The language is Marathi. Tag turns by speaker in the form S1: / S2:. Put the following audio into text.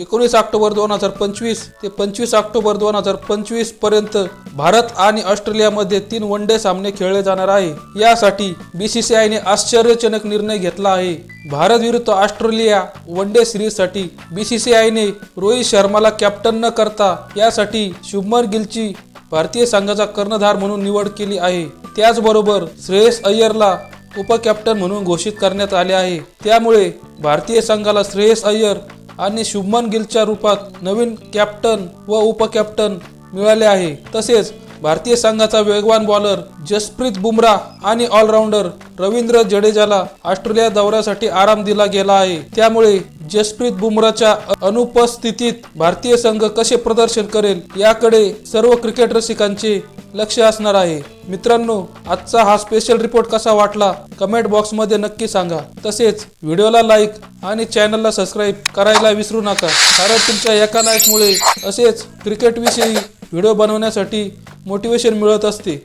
S1: एकोणीस ऑक्टोबर दोन हजार पंचवीस ते पंचवीस ऑक्टोबर दोन हजार पंचवीसपर्यंत भारत आणि ऑस्ट्रेलियामध्ये तीन वन डे सामने खेळले जाणार आहे. यासाठी बीसीसीआयने आश्चर्यजनक निर्णय घेतला आहे. भारत विरुद्ध ऑस्ट्रेलिया वन डे सिरीजसाठी बीसीसीआयने रोहित शर्माला कॅप्टन न करता यासाठी शुभमन गिलची भारतीय संघाचा कर्णधार म्हणून निवड केली आहे. त्याचबरोबर श्रेयस अय्यरला उपकॅप्टन म्हणून घोषित करण्यात आले आहे. त्यामुळे भारतीय संघाला श्रेयस अय्यर आणि शुभमन गिलच्या रूपात नवीन कॅप्टन व उपकॅप्टन मिळाले आहे. तसेच भारतीय संघाचा वेगवान बॉलर जसप्रीत बुमराह आणि ऑलराऊंडर रवींद्र जडेजाला ऑस्ट्रेलिया दौऱ्यासाठी आराम दिला गेला आहे. त्यामुळे जसप्रीत बुमराच्या अनुपस्थितीत भारतीय संघ कसे प्रदर्शन करेल याकडे सर्व क्रिकेट रसिकांचे लक्ष असणार आहे. मित्रांनो आजचा हा स्पेशल रिपोर्ट कसा वाटला कमेंट बॉक्समध्ये नक्की सांगा. तसेच व्हिडिओला लाईक आणि चॅनलला सबस्क्राईब करायला विसरू नका कारण तुमच्या एका लाईकमुळे असेच क्रिकेटविषयी व्हिडिओ बनवण्यासाठी मोटिवेशन मिळत असते.